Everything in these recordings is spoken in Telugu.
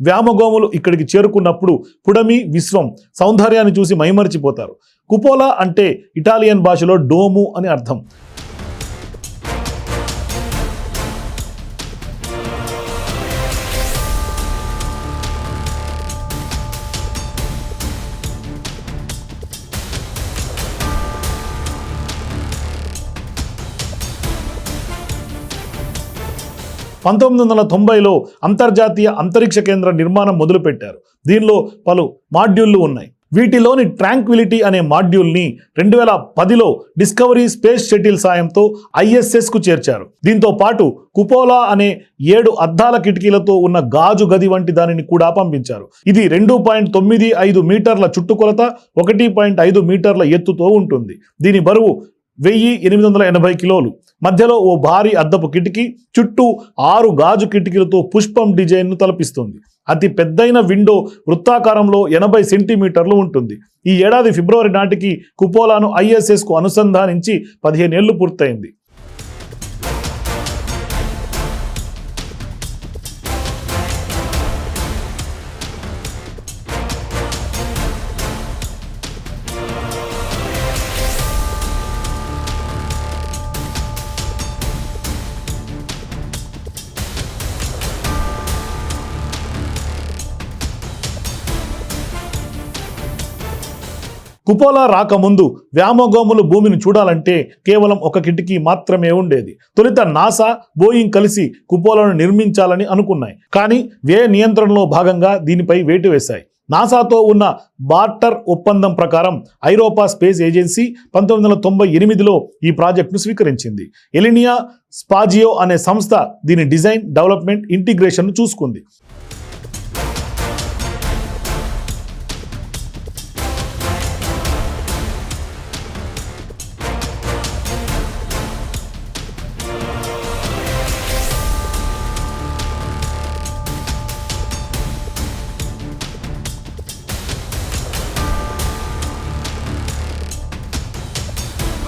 వ్యామగోములు ఇక్కడికి చేరుకున్నప్పుడు పుడమి విశ్వం సౌందర్యాన్ని చూసి మైమరిచిపోతారు. కుపోలా అంటే ఇటాలియన్ భాషలో డోము అని అర్థం. పంతొమ్మిది వందల తొంభైలో అంతర్జాతీయ అంతరిక్ష కేంద్ర నిర్మాణం మొదలుపెట్టారు. దీనిలో పలు మాడ్యూళ్ళు ఉన్నాయి. వీటిలోని ట్రాంక్విలిటీ అనే మాడ్యూల్ని రెండు వేల పదిలో డిస్కవరీ స్పేస్ షటిల్ సాయంతో ఐఎస్ఎస్కు చేర్చారు. దీంతో పాటు కుపోలా అనే ఏడు అద్దాల కిటికీలతో ఉన్న గాజు గది వంటి దానిని కూడా పంపించారు. ఇది రెండు పాయింట్ తొమ్మిది ఐదు మీటర్ల చుట్టుకొలత ఒకటి పాయింట్ ఐదు మీటర్ల ఎత్తుతో ఉంటుంది. దీని బరువు వెయ్యి ఎనిమిది వందల ఎనభై కిలోలు. మధ్యలో ఓ భారీ అద్దపు కిటికీ చుట్టూ ఆరు గాజు కిటికీలతో పుష్పం డిజైన్ను తలపిస్తుంది. అతి పెద్దైన విండో వృత్తాకారంలో ఎనభై సెంటీమీటర్లు ఉంటుంది. ఈ ఏడాది ఫిబ్రవరి నాటికి కుపోలాను ఐఎస్ఎస్కు అనుసంధానించి పదిహేనేళ్ళు పూర్తయింది. కుపోలా రాకముందు వ్యామోగోములు భూమిని చూడాలంటే కేవలం ఒక కిటికీ మాత్రమే ఉండేది. తొలుత నాసా బోయింగ్ కలిసి కుపోలను నిర్మించాలని అనుకున్నాయి. కానీ వ్యయ నియంత్రణలో భాగంగా దీనిపై వేటు వేశాయి. నాసాతో ఉన్న బార్టర్ ఒప్పందం ప్రకారం ఐరోపా స్పేస్ ఏజెన్సీ పంతొమ్మిది వందల తొంభై ఎనిమిదిలో ఈ ప్రాజెక్టును స్వీకరించింది. ఎలినియా స్పాజియో అనే సంస్థ దీని డిజైన్ డెవలప్మెంట్ ఇంటిగ్రేషన్ను చూసుకుంది.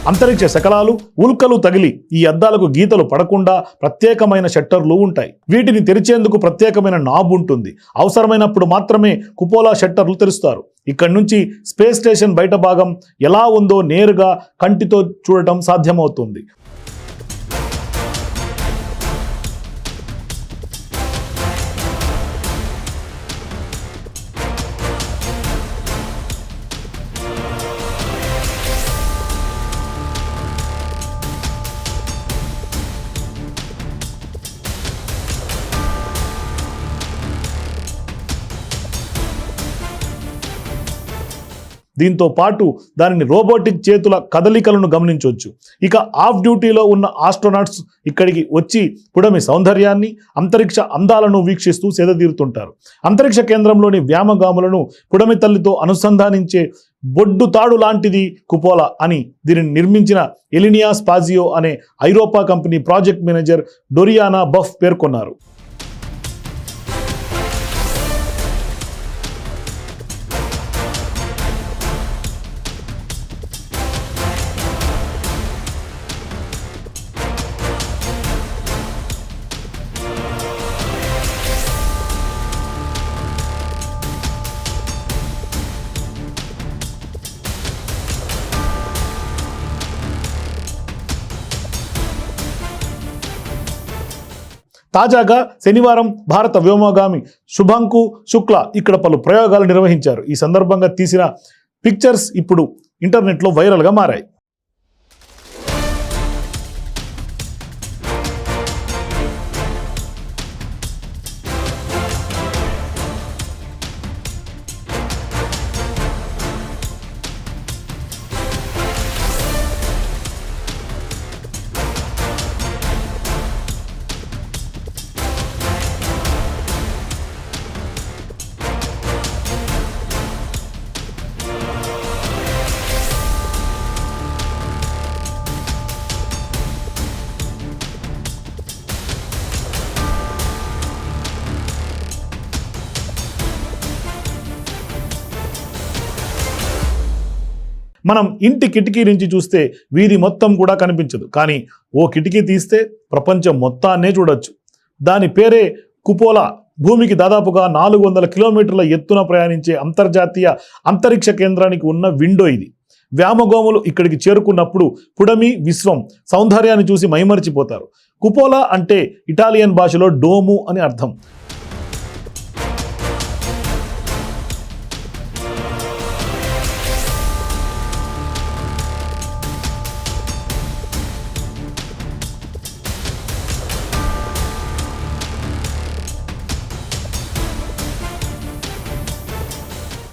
అంతరిక్ష శకలాలు ఉల్కలు తగిలి ఈ అద్దాలకు గీతలు పడకుండా ప్రత్యేకమైన షట్టర్లు ఉంటాయి. వీటిని తెరిచేందుకు ప్రత్యేకమైన నాబ్ ఉంటుంది. అవసరమైనప్పుడు మాత్రమే కుపోలా షట్టర్లు తెరుస్తారు. ఇక్కడి నుంచి స్పేస్ స్టేషన్ బయట భాగం ఎలా ఉందో నేరుగా కంటితో చూడటం సాధ్యమవుతుంది. దీంతో పాటు దానిని రోబోటిక్ చేతుల కదలికలను గమనించవచ్చు. ఇక ఆఫ్ డ్యూటీలో ఉన్న ఆస్ట్రోనాట్స్ ఇక్కడికి వచ్చి పుడమి సౌందర్యాన్ని అంతరిక్ష అందాలను వీక్షిస్తూ సేదతీరుతుంటారు. అంతరిక్ష కేంద్రంలోని వ్యామగాములను పుడమి తల్లితో అనుసంధానించే బొడ్డు తాడు లాంటిది కుపోలా అని దీనిని నిర్మించిన ఎలినియా స్పాజియో అనే ఐరోపా company project manager Doriana Buff పేర్కొన్నారు. తాజాగా శనివారం భారత వ్యోమగామి శుభంకు శుక్ల ఇక్కడ పలు ప్రయోగాలు నిర్వహించారు. ఈ సందర్భంగా తీసిన పిక్చర్స్ ఇప్పుడు ఇంటర్నెట్లో వైరల్గా మారాయి. మనం ఇంటి కిటికీ నుంచి చూస్తే వీధి మొత్తం కూడా కనిపించదు. కానీ ఓ కిటికీ తీస్తే ప్రపంచం మొత్తాన్నే చూడొచ్చు. దాని పేరే కుపోలా. భూమికి దాదాపుగా నాలుగు వందల కిలోమీటర్ల ఎత్తున ప్రయాణించే అంతర్జాతీయ అంతరిక్ష కేంద్రానికి ఉన్న విండో ఇది. వ్యామగోములు ఇక్కడికి చేరుకున్నప్పుడు పుడమి విశ్వం సౌందర్యాన్ని చూసి మైమరిచిపోతారు. కుపోలా అంటే ఇటాలియన్ భాషలో డోము అని అర్థం.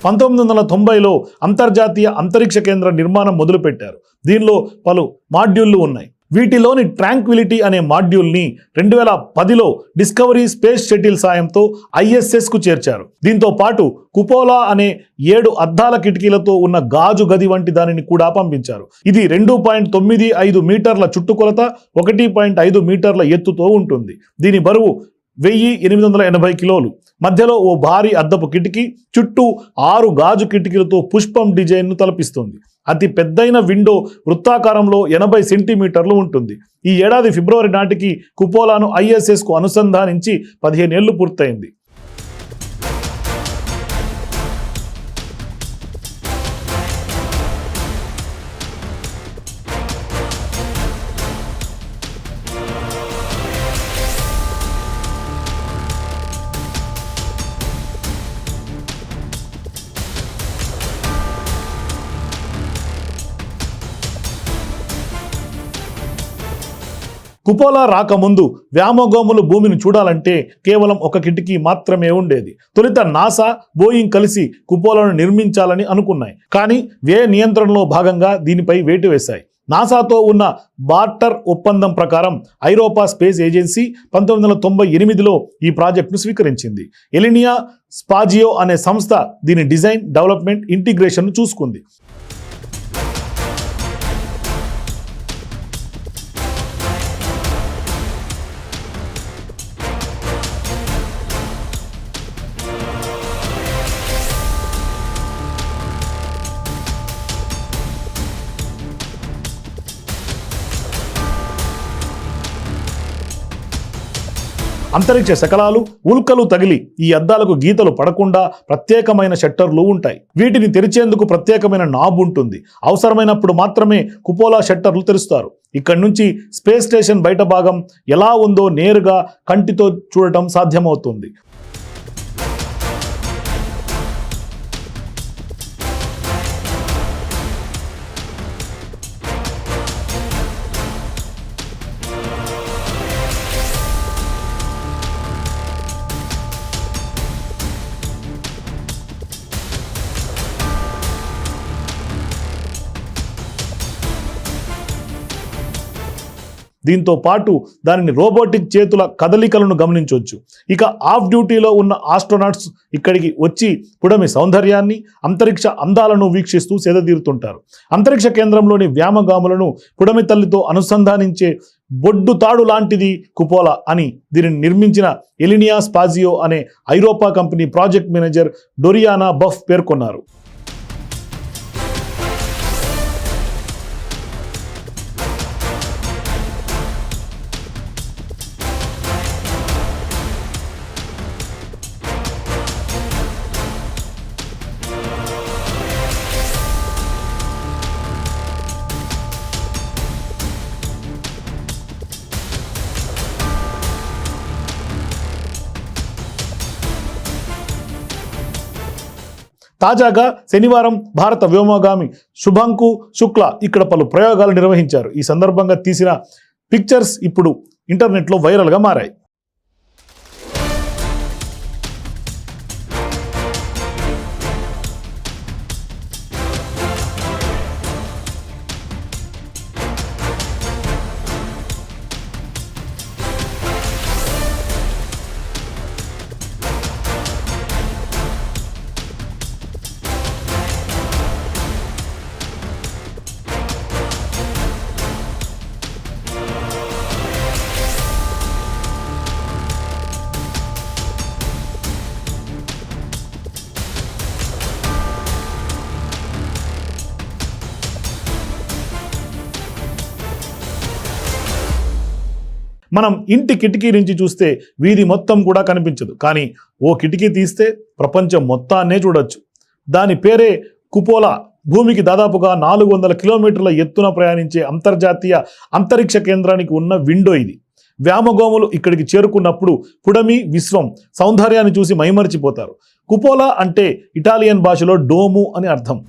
పంతొమ్మిది వందల తొంభైలో అంతర్జాతీయ అంతరిక్ష కేంద్ర నిర్మాణం మొదలుపెట్టారు. దీనిలో పలు మాడ్యూళ్ళు ఉన్నాయి. వీటిలోని ట్రాంక్విలిటీ అనే మాడ్యూల్ని రెండు వేల పదిలో డిస్కవరీ స్పేస్ షటిల్ సాయంతో ఐఎస్ఎస్కు చేర్చారు. దీంతో పాటు కుపోలా అనే ఏడు అద్దాల కిటికీలతో ఉన్న గాజు గది వంటి దానిని కూడా పంపించారు. ఇది రెండు పాయింట్ తొమ్మిది ఐదు మీటర్ల చుట్టుకొలత ఒకటి పాయింట్ ఐదు మీటర్ల ఎత్తుతో ఉంటుంది. దీని బరువు వెయ్యి ఎనిమిది వందల ఎనభై కిలోలు. మధ్యలో ఓ భారీ అద్దపు కిటికీ చుట్టూ ఆరు గాజు కిటికీలతో పుష్పం డిజైన్ను తలపిస్తుంది. అతి పెద్దైన విండో వృత్తాకారంలో ఎనభై సెంటీమీటర్లు ఉంటుంది. ఈ ఏడాది ఫిబ్రవరి నాటికి కుపోలాను ఐఎస్ఎస్కు అనుసంధానించి పదిహేనేళ్ళు పూర్తయింది. కుపోలా రాకముందు వ్యామోగోములు భూమిని చూడాలంటే కేవలం ఒక కిటికీ మాత్రమే ఉండేది. తొలిత నాసా బోయింగ్ కలిసి కుపోలను నిర్మించాలని అనుకున్నాయి. కానీ వ్యయ నియంత్రణలో భాగంగా దీనిపై వేటు వేశాయి. నాసాతో ఉన్న బార్టర్ ఒప్పందం ప్రకారం ఐరోపా స్పేస్ ఏజెన్సీ పంతొమ్మిది వందల తొంభై ఎనిమిదిలో ఈ ప్రాజెక్టును స్వీకరించింది. ఎలినియా స్పాజియో అనే సంస్థ దీని డిజైన్ డెవలప్మెంట్ ఇంటిగ్రేషన్ను చూసుకుంది. అంతరిక్ష శకలాలు ఉల్కలు తగిలి ఈ అద్దాలకు గీతలు పడకుండా ప్రత్యేకమైన షట్టర్లు ఉంటాయి. వీటిని తెరిచేందుకు ప్రత్యేకమైన నాబ్ ఉంటుంది. అవసరమైనప్పుడు మాత్రమే కుపోలా షట్టర్లు తెరుస్తారు. ఇక్కడి నుంచి స్పేస్ స్టేషన్ బయట భాగం ఎలా ఉందో నేరుగా కంటితో చూడటం సాధ్యమవుతుంది. దీంతో పాటు దానిని రోబోటిక్ చేతుల కదలికలను గమనించవచ్చు. ఇక ఆఫ్ డ్యూటీలో ఉన్న ఆస్ట్రోనాట్స్ ఇక్కడికి వచ్చి పుడమి సౌందర్యాన్ని అంతరిక్ష అందాలను వీక్షిస్తూ సేదతీరుతుంటారు. అంతరిక్ష కేంద్రంలోని వ్యామగాములను పుడమి తల్లితో అనుసంధానించే బొడ్డు తాడు లాంటిది కుపోలా అని దీనిని నిర్మించిన ఎలినియా స్పాజియో అనే ఐరోపా company project manager Doriana Buff పేర్కొన్నారు. తాజాగా శనివారం భారత వ్యోమగామి శుభంకు శుక్ల ఇక్కడ పలు ప్రయోగాలు నిర్వహించారు. ఈ సందర్భంగా తీసిన పిక్చర్స్ ఇప్పుడు ఇంటర్నెట్లో వైరల్గా మారాయి. మనం ఇంటి కిటికీ నుంచి చూస్తే వీధి మొత్తం కూడా కనిపించదు. కానీ ఓ కిటికీ తీస్తే ప్రపంచం మొత్తాన్నే చూడొచ్చు. దాని పేరే కుపోలా. భూమికి దాదాపుగా నాలుగు వందల కిలోమీటర్ల ఎత్తున ప్రయాణించే అంతర్జాతీయ అంతరిక్ష కేంద్రానికి ఉన్న విండో ఇది. వ్యామగోములు ఇక్కడికి చేరుకున్నప్పుడు పుడమి విశ్వం సౌందర్యాన్ని చూసి మైమరిచిపోతారు. కుపోలా అంటే ఇటాలియన్ భాషలో డోము అని అర్థం.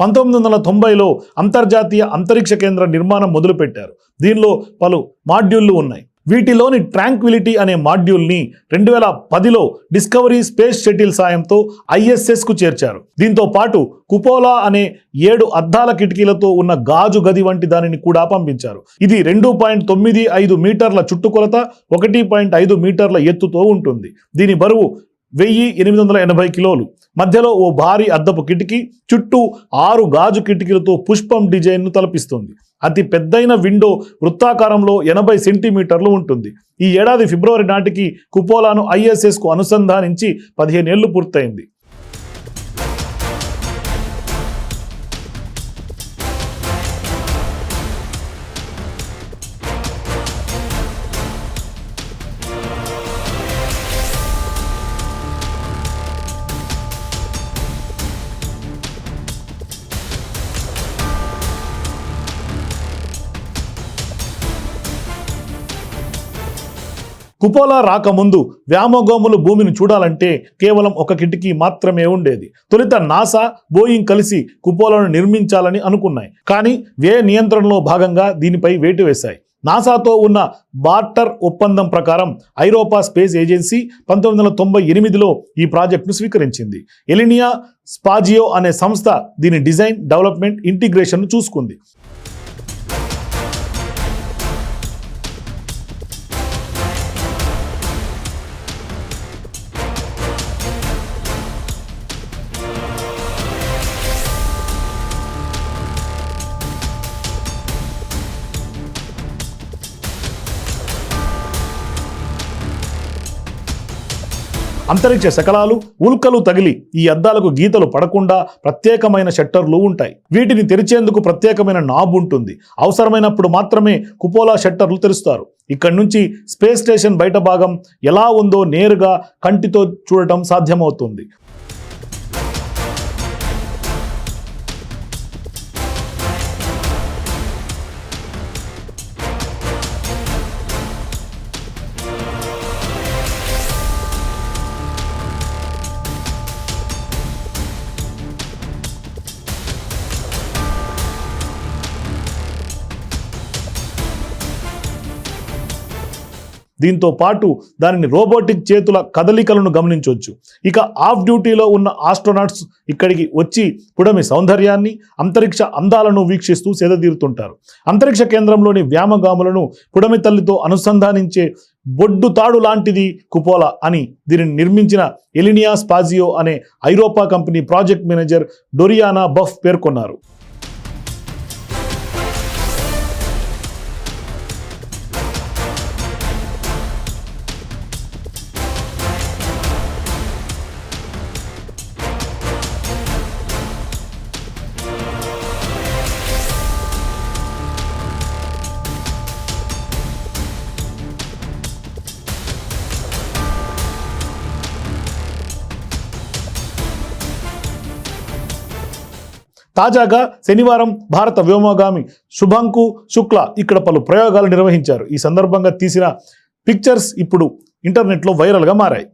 పంతొమ్మిది వందల తొంభైలో అంతర్జాతీయ అంతరిక్ష కేంద్ర నిర్మాణం మొదలుపెట్టారు. దీనిలో పలు మాడ్యూళ్ళు ఉన్నాయి. వీటిలోని ట్రాంక్విలిటీ అనే మాడ్యూల్ని రెండు వేల పదిలో డిస్కవరీ స్పేస్ షటిల్ సాయంతో ఐఎస్ఎస్కు చేర్చారు. దీంతో పాటు కుపోలా అనే ఏడు అద్దాల కిటికీలతో ఉన్న గాజు గది వంటి దానిని కూడా పంపించారు. ఇది రెండు పాయింట్ తొమ్మిది ఐదు మీటర్ల చుట్టుకొలత ఒకటి పాయింట్ ఐదు మీటర్ల ఎత్తుతో ఉంటుంది. దీని బరువు వెయ్యి ఎనిమిది వందల ఎనభై కిలోలు. మధ్యలో ఓ భారీ అద్దపు కిటికీ చుట్టూ ఆరు గాజు కిటికీలతో పుష్పం డిజైన్ను తలపిస్తుంది. అతి పెద్దైన విండో వృత్తాకారంలో ఎనభై సెంటీమీటర్లు ఉంటుంది. ఈ ఏడాది ఫిబ్రవరి నాటికి కుపోలాను ఐఎస్ఎస్కు అనుసంధానించి పదిహేనేళ్ళు పూర్తయింది. కుపోలా రాకముందు వ్యామోగోములు భూమిని చూడాలంటే కేవలం ఒక కిటికీ మాత్రమే ఉండేది. తొలుత నాసా బోయింగ్ కలిసి కుపోలను నిర్మించాలని అనుకున్నాయి. కానీ వ్యయ నియంత్రణలో భాగంగా దీనిపై వేటు వేశాయి. నాసాతో ఉన్న బార్టర్ ఒప్పందం ప్రకారం ఐరోపా స్పేస్ ఏజెన్సీ పంతొమ్మిది వందల తొంభై ఎనిమిదిలో ఈ ప్రాజెక్టును స్వీకరించింది. ఎలినియా స్పాజియో అనే సంస్థ దీని డిజైన్ డెవలప్మెంట్ ఇంటిగ్రేషన్ను చూసుకుంది. అంతరిక్ష శకలాలు ఉల్కలు తగిలి ఈ అద్దాలకు గీతలు పడకుండా ప్రత్యేకమైన షట్టర్లు ఉంటాయి. వీటిని తెరిచేందుకు ప్రత్యేకమైన నాబ్ ఉంటుంది. అవసరమైనప్పుడు మాత్రమే కుపోలా షట్టర్లు తెరుస్తారు. ఇక్కడి నుంచి స్పేస్ స్టేషన్ బయట భాగం ఎలా ఉందో నేరుగా కంటితో చూడటం సాధ్యమవుతుంది. దీంతో పాటు దానిని రోబోటిక్ చేతుల కదలికలను గమనించవచ్చు. ఇక ఆఫ్ డ్యూటీలో ఉన్న ఆస్ట్రోనాట్స్ ఇక్కడికి వచ్చి పుడమి సౌందర్యాన్ని అంతరిక్ష అందాలను వీక్షిస్తూ సేదతీరుతుంటారు. అంతరిక్ష కేంద్రంలోని వ్యామగాములను పుడమి తల్లితో అనుసంధానించే బొడ్డు తాడు లాంటిది కుపోలా అని దీనిని నిర్మించిన ఎలినియా స్పాజియో అనే ఐరోపా company project manager Doriana Buff పేర్కొన్నారు. తాజాగా శనివారం భారత వ్యోమగామి శుభంకు శుక్ల ఇక్కడ పలు ప్రయోగాలు నిర్వహించారు. ఈ సందర్భంగా తీసిన పిక్చర్స్ ఇప్పుడు ఇంటర్నెట్లో వైరల్గా మారాయి.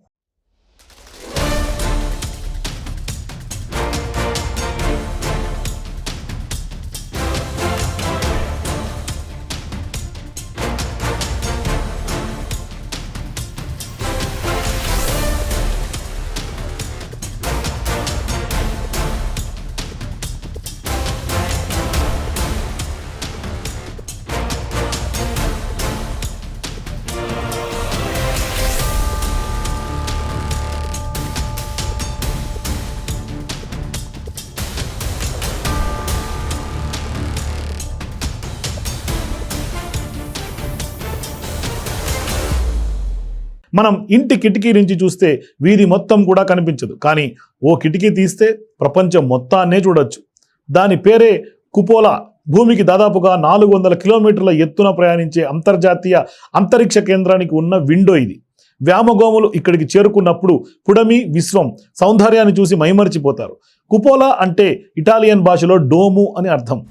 మనం ఇంటి కిటికీ నుంచి చూస్తే వీధి మొత్తం కూడా కనిపించదు. కానీ ఓ కిటికీ తీస్తే ప్రపంచం మొత్తాన్నే చూడొచ్చు. దాని పేరే కుపోలా. భూమికి దాదాపుగా నాలుగు వందల కిలోమీటర్ల ఎత్తున ప్రయాణించే అంతర్జాతీయ అంతరిక్ష కేంద్రానికి ఉన్న విండో ఇది. వ్యామగోములు ఇక్కడికి చేరుకున్నప్పుడు పుడమి విశ్వం సౌందర్యాన్ని చూసి మైమరిచిపోతారు. కుపోలా అంటే ఇటాలియన్ భాషలో డోము అని అర్థం.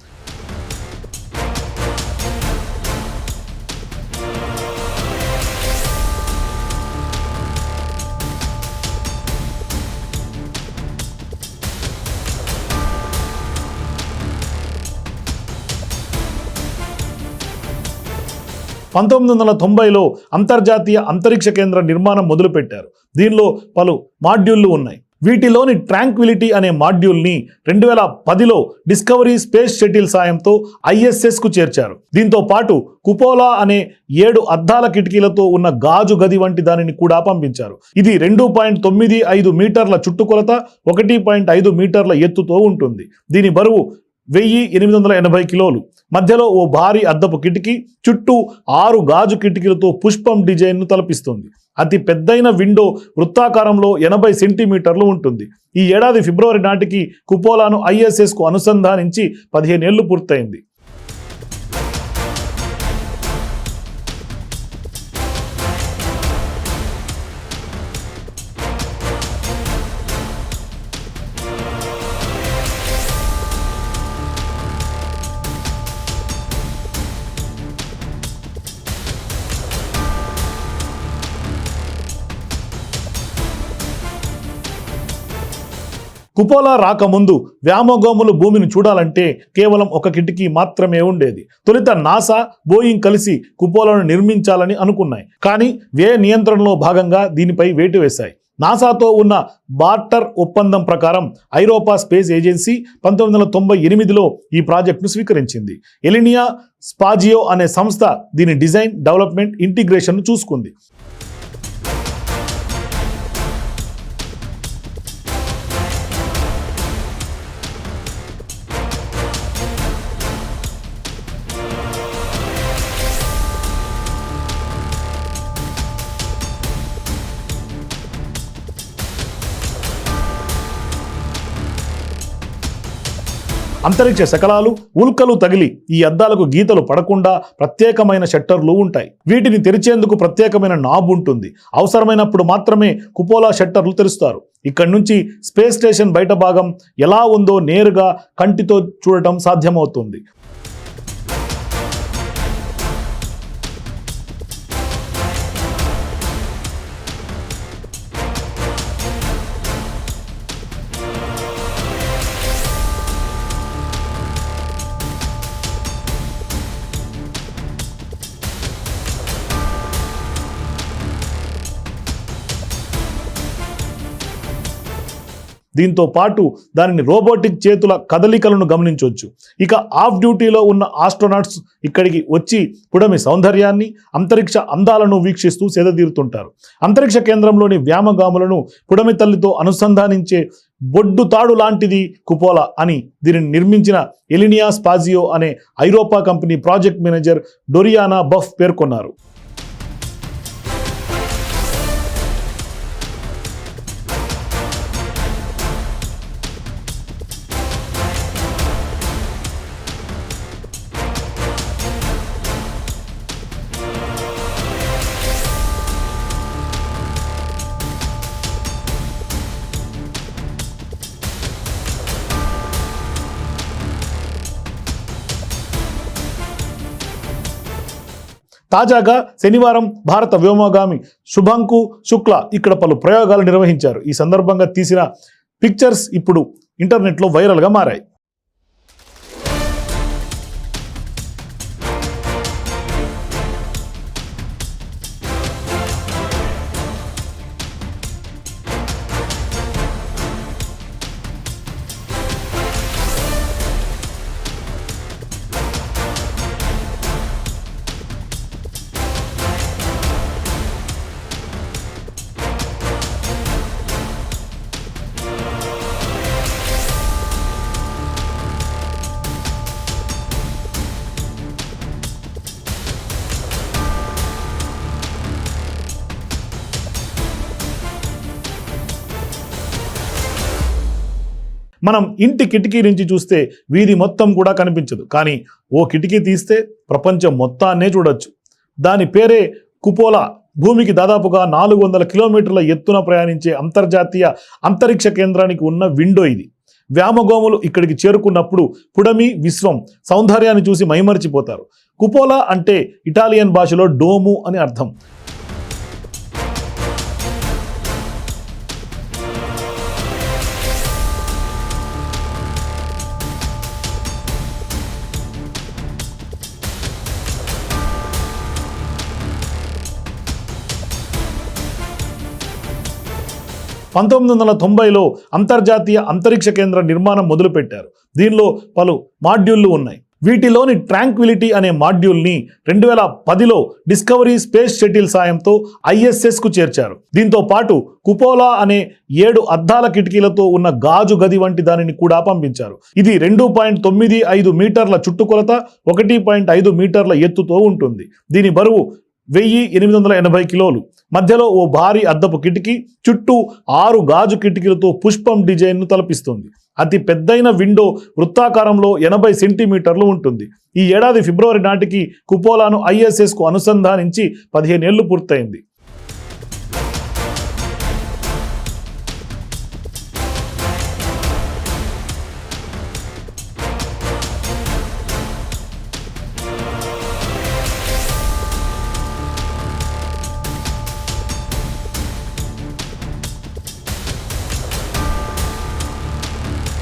పంతొమ్మిది వందల తొంభైలో అంతర్జాతీయ అంతరిక్ష కేంద్ర నిర్మాణం మొదలుపెట్టారు. దీనిలో పలు మాడ్యూళ్ళు ఉన్నాయి. వీటిలోని ట్రాంక్విలిటీ అనే మాడ్యూల్ని రెండు వేల పదిలో డిస్కవరీ స్పేస్ షటిల్ సాయంతో ఐఎస్ఎస్కు చేర్చారు. దీంతో పాటు కుపోలా అనే ఏడు అద్దాల కిటికీలతో ఉన్న గాజు గది వంటి దానిని కూడా పంపించారు. ఇది రెండు పాయింట్ తొమ్మిది ఐదు మీటర్ల చుట్టుకొలత ఒకటి పాయింట్ ఐదు మీటర్ల ఎత్తుతో ఉంటుంది. దీని బరువు వెయ్యి ఎనిమిది వందల ఎనభై కిలోలు. మధ్యలో ఓ భారీ అద్దపు కిటికీ చుట్టూ ఆరు గాజు కిటికీలతో పుష్పం డిజైన్ను తలపిస్తుంది. అతి పెద్దైన విండో వృత్తాకారంలో ఎనభై సెంటీమీటర్లు ఉంటుంది. ఈ ఏడాది ఫిబ్రవరి నాటికి కుపోలాను ఐఎస్ఎస్కు అనుసంధానించి పదిహేనేళ్ళు పూర్తయింది. కుపోలా రాకముందు వ్యామోగోములు భూమిని చూడాలంటే కేవలం ఒక కిటికీ మాత్రమే ఉండేది. తొలుత నాసా బోయింగ్ కలిసి కుపోలను నిర్మించాలని అనుకున్నాయి. కానీ వ్యయ నియంత్రణలో భాగంగా దీనిపై వేటు వేశాయి. నాసాతో ఉన్న బార్టర్ ఒప్పందం ప్రకారం ఐరోపా స్పేస్ ఏజెన్సీ పంతొమ్మిది వందల తొంభై ఎనిమిదిలో ఈ ప్రాజెక్టును స్వీకరించింది. ఎలినియా స్పాజియో అనే సంస్థ దీని డిజైన్ డెవలప్మెంట్ ఇంటిగ్రేషన్ను చూసుకుంది. అంతరిక్ష శకలాలు ఉల్కలు తగిలి ఈ అద్దాలకు గీతలు పడకుండా ప్రత్యేకమైన షట్టర్లు ఉంటాయి. వీటిని తెరిచేందుకు ప్రత్యేకమైన నాబ్ ఉంటుంది. అవసరమైనప్పుడు మాత్రమే కుపోలా షట్టర్లు తెరుస్తారు. ఇక్కడి నుంచి స్పేస్ స్టేషన్ బయట భాగం ఎలా ఉందో నేరుగా కంటితో చూడటం సాధ్యమవుతుంది. దీంతో పాటు దానిని రోబోటిక్ చేతుల కదలికలను గమనించవచ్చు. ఇక ఆఫ్ డ్యూటీలో ఉన్న ఆస్ట్రోనాట్స్ ఇక్కడికి వచ్చి పుడమి సౌందర్యాన్ని అంతరిక్ష అందాలను వీక్షిస్తూ సేదతీరుతుంటారు. అంతరిక్ష కేంద్రంలోని వ్యామగాములను పుడమి తల్లితో అనుసంధానించే బొడ్డు తాడు లాంటిది కుపోలా అని దీనిని నిర్మించిన ఎలినియా స్పాజియో అనే ఐరోపా company project manager Doriana Buff పేర్కొన్నారు. తాజాగా శనివారం భారత వ్యోమగామి శుభంకు శుక్ల ఇక్కడ పలు ప్రయోగాలు నిర్వహించారు. ఈ సందర్భంగా తీసిన పిక్చర్స్ ఇప్పుడు ఇంటర్నెట్లో వైరల్గా మారాయి. మనం ఇంటి కిటికీ నుంచి చూస్తే వీధి మొత్తం కూడా కనిపించదు. కానీ ఓ కిటికీ తీస్తే ప్రపంచం మొత్తాన్నే చూడొచ్చు. దాని పేరే కుపోలా. భూమికి దాదాపుగా నాలుగు వందల కిలోమీటర్ల ఎత్తున ప్రయాణించే అంతర్జాతీయ అంతరిక్ష కేంద్రానికి ఉన్న విండో ఇది. వ్యామగోములు ఇక్కడికి చేరుకున్నప్పుడు పుడమి విశ్వం సౌందర్యాన్ని చూసి మైమరిచిపోతారు. కుపోలా అంటే ఇటాలియన్ భాషలో డోము అని అర్థం. పంతొమ్మిది వందల తొంభైలో అంతర్జాతీయ అంతరిక్ష కేంద్ర నిర్మాణం మొదలుపెట్టారు. దీనిలో పలు మాడ్యూళ్ళు ఉన్నాయి. వీటిలోని ట్రాంక్విలిటీ అనే మాడ్యూల్ని రెండు వేల పదిలో డిస్కవరీ స్పేస్ షటిల్ సాయంతో ఐఎస్ఎస్కు చేర్చారు. దీంతో పాటు కుపోలా అనే ఏడు అద్దాల కిటికీలతో ఉన్న గాజు గది వంటి దానిని కూడా పంపించారు. ఇది రెండు పాయింట్ తొమ్మిది ఐదు మీటర్ల చుట్టుకొలత ఒకటి పాయింట్ ఐదు మీటర్ల ఎత్తుతో ఉంటుంది. దీని బరువు వెయ్యి ఎనిమిది వందల ఎనభై కిలోలు. మధ్యలో ఓ భారీ అద్దపు కిటికీ చుట్టూ ఆరు గాజు కిటికీలతో పుష్పం డిజైన్ను తలపిస్తుంది. అతి పెద్దైన విండో వృత్తాకారంలో ఎనభై సెంటీమీటర్లు ఉంటుంది. ఈ ఏడాది ఫిబ్రవరి నాటికి కుపోలాను ఐఎస్ఎస్కు అనుసంధానించి పదిహేనేళ్ళు పూర్తయింది.